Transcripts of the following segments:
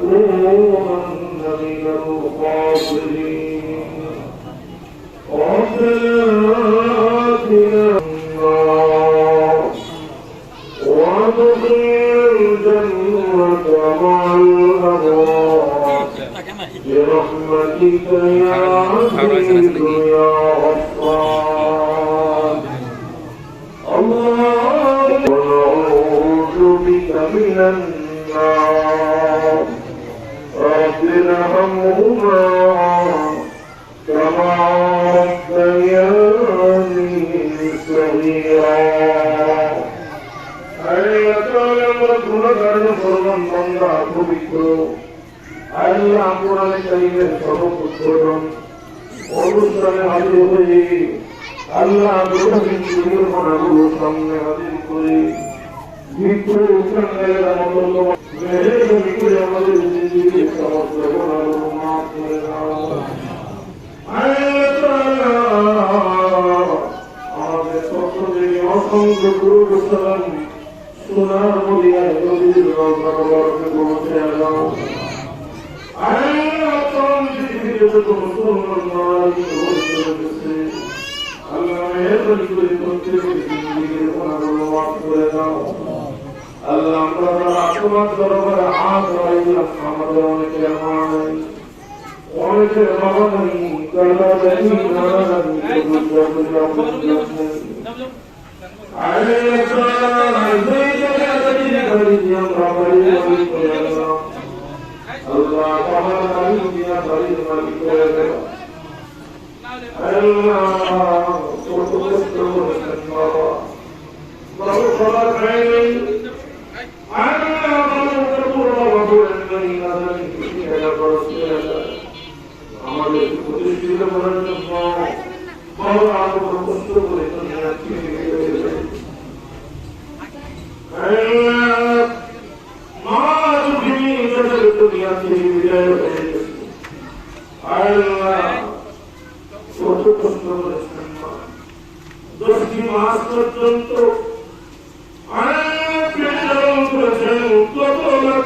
لنكونن من الخاسرين ربنا آتنا النار وادخل الجنة مع الأبرار برحمتك يا عزيز يا غفار الله ونعوذ بك من النار অনুষ্ঠানে হাজির হয়ে আল্লাহ সামনে হাজির করে মৃত্যু উত্তরাঙ্গের করে আমাদের জিন্দিগির সমস্ত মাফ করে আমাদের সকলের অসংখ্য গুরু সালাম সোনার মদিনায় নদীর রওনা বরকে পৌঁছে দাও আল্লাহ মেহরবানি করে প্রত্যেকের জিন্দিগির গুনাহগুলো মাফ করে দাও আল্লাহ আমরা যারা তোমার দরবারে হাত বাড়াইলাম আমাদের অনেকে আমার নাই অনেকের বাবা নাই দাদা দাদি নানা প্রভু প্রভু আল্লাহ তোমার মালিক দিয়া বাড়ির মালিক করে দেব আল্লাহ কষ্ট করেছেন বাবা বাবু সবার খাই নেই আমাদের প্রতিষ্ঠিত করার জন্য বাবা আরও কষ্ট করে দুনিয়া ছেড়ে গেছে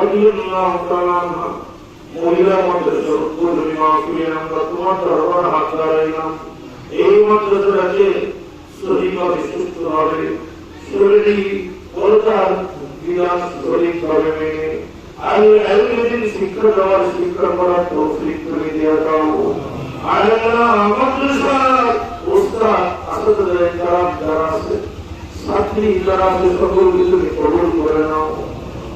রাদিয়াল্লাহু সুস্থভাবে শরীরী পর্দার বিধান সঠিকভাবে মেনে আল্লাহ এলদিন শিক্ষা দেওয়ার শিক্ষা করার তৌফিক তুমি যারা আছে ছাত্রী যারা আছে সকলকে তুমি কবুল করে নাও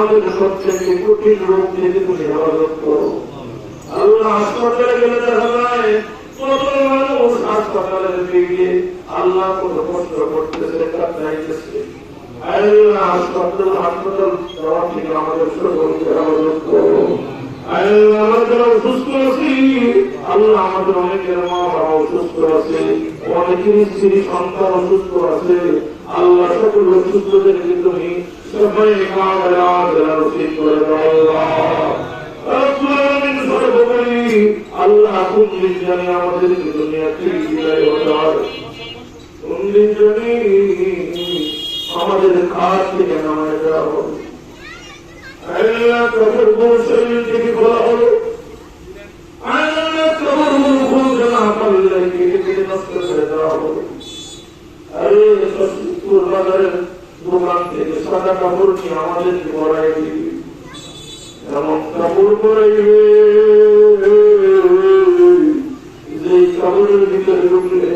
আমাদের প্রত্যেককে কঠিন রোগ থেকে তুমি হেফাজত করো আল্লাহ হাসপাতালে গেলে দেখা যায় কত মানুষ হাসপাতালের দিকে আল্লাহ কত কষ্ট করতেছে হাসপাতাল হাসপাতাল আমাদের হেফাজত করো আল্লাহ আমরা অসুস্থ আল্লাহ আমাদের অনেকের মা বাবা অসুস্থ আছে আছে। সকল অসুস্থদেরকে তুমি সবাই মা বাবা যারা রসিদ আল্লাহ দিন জানি আমাদের দুনিয়া থেকে বিদায় হতে হবে জানি আমাদের খাত থেকে নামায় দেওয়া হবে আল্লাহ কবরগুলো শরীর থেকে খোলা হলো আল্লাহ কবরগুলো খুলতে না পারলে কেটে কেটে নষ্ট করে দেওয়া হবে আরে সত্যুর বাজারের দোকান থেকে সাদা কাপড় নিয়ে আমাদেরকে দিবি এমন কাপড় পরাইবে যে কাপড়ের ভিতরে ঢুকলে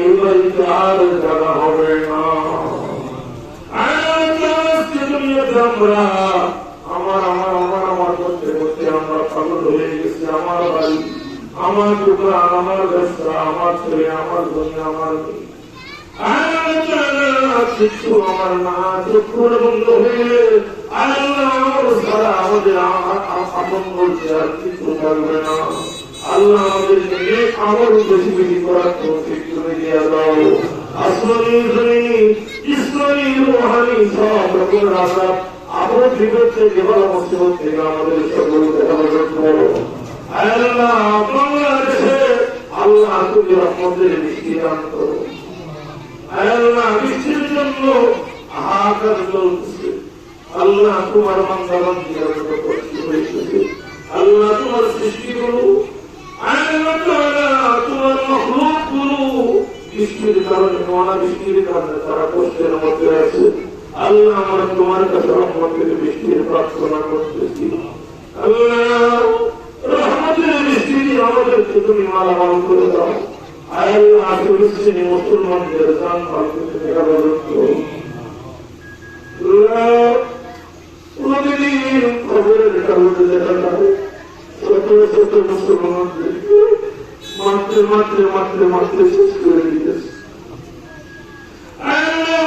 এই আর জায়গা হবে না। আমরা আমার আমার আমার আমার করতে করতে আমরা পাগল হয়ে গেছি। আমার বাড়ি, আমার দোকান, আমার ব্যবসা, আমার ছেলে, আমার দুনিয়া আমার মেয়ে। আমার না চক্ষুর বন্ধ আল্লাহ আমাদের আপন বলছে আল্লাহ আমাদের আমল বেশি তুমি আমাদের সকলকে দান করো। আল্লাহ আল্লাহ তোমার আল্লাহ তোমার সৃষ্টি বৃষ্টির কারণে মনা বৃষ্টির কারণে তারা কষ্টের মধ্যে আছে। আল্লাহ আমরা তোমার কাছে বৃষ্টির প্রার্থনা আল্লাহ বৃষ্টি আমাদেরকে তুমি মালামাল করে দাও। আল্লাহ ফিলিস্তিনি মুসলমানদের প্রতিদিন খবরের কাগজে দেখা যায় শত শত মুসলমানদেরকে মাত্রে মাত্রে মাত্রে মাত্রে শেষ করে দিয়েছে।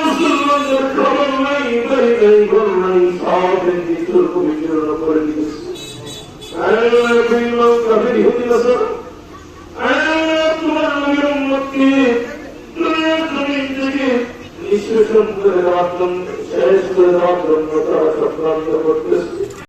মুসলমানদের দুনিয়ার জমিন করে দেওয়ার জন্য শেষ করে দেওয়ার জন্য তারা চক্রান্ত করতেছে